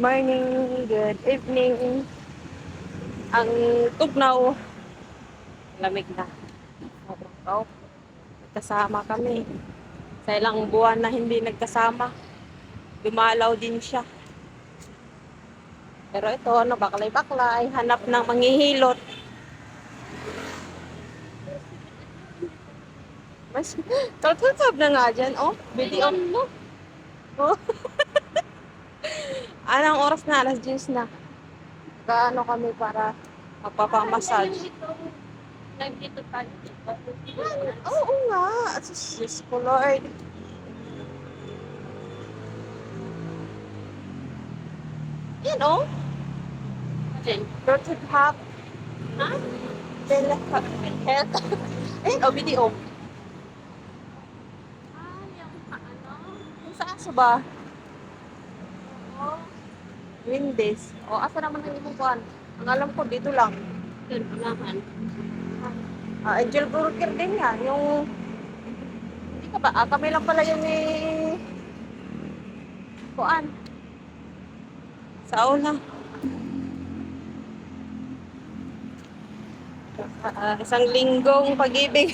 morning, good evening. Ang tugnaw, lamig na. Oh, nagkasama kami. Sa ilang buwan na hindi nagkasama, dumalaw din siya. Pero ito, ano, baklay-baklay, hanap ng manghihilot. Mas, tatutub na nga dyan, oh. Video mo. Oh. Anong oras na? Alas 10 na. Gaano kami para magpapamassage. Live dito tayo. Oo nga. Sus ko, Lord. Yan, oh. Alin? Dirty Hop. Ha? Bella Health. Ayun, oh, video. Ah, yung ano? Kung saan sa ba? Oo. Windies. O, asa naman ang ibang kuhan? Ang alam ko, dito lang. Yun, unahan. Ah, Angel Burger din yan. Yung... Hindi ka ba? Ah, kami lang pala yung ni... Kuan. Sa una. Ah, isang linggong pag-ibig.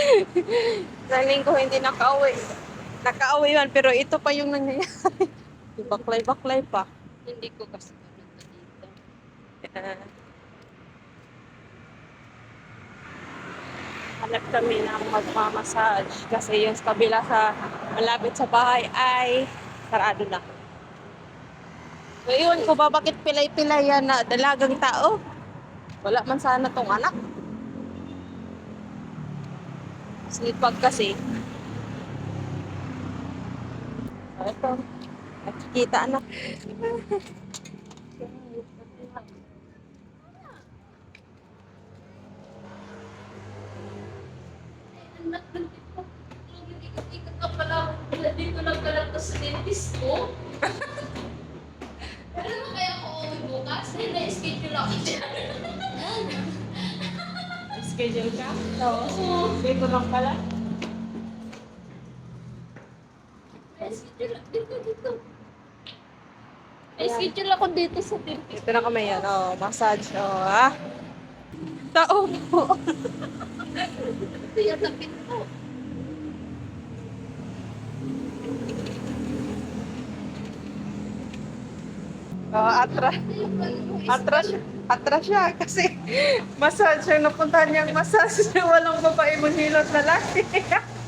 isang linggo hindi nakauwi. Nakauwi man, pero ito pa yung nangyayari. Baklay-baklay pa. Hindi ko kasi ganun dito. Ah. Hanap kami ng magmamassage kasi yung sa kabila sa malapit sa bahay ay sarado na. So yun, kung ba bakit pilay-pilay yan na dalagang tao? Wala man sana tong anak. Sipag kasi. Ito, nakikita dito. Ikot-ikot ka pala. Dito lang ka lang sa dentist ko. Ano mo kaya ako bukas? Dahil na-schedule ako dyan. Schedule ka? Oo. Dito lang pala. Schedule ako dito, dito. May schedule ako dito sa dentist. Ito na kami yan. Oh, massage. Oh, ah. Tao po. Ito yung tapit ko. Oh, atra. Atras, atras siya kasi massage yung napuntahan niyang massage walang babae mong hilot na laki.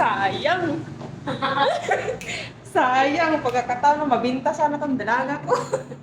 Sayang. Sayang, pagkakataon na mabinta sana tong dalaga ko.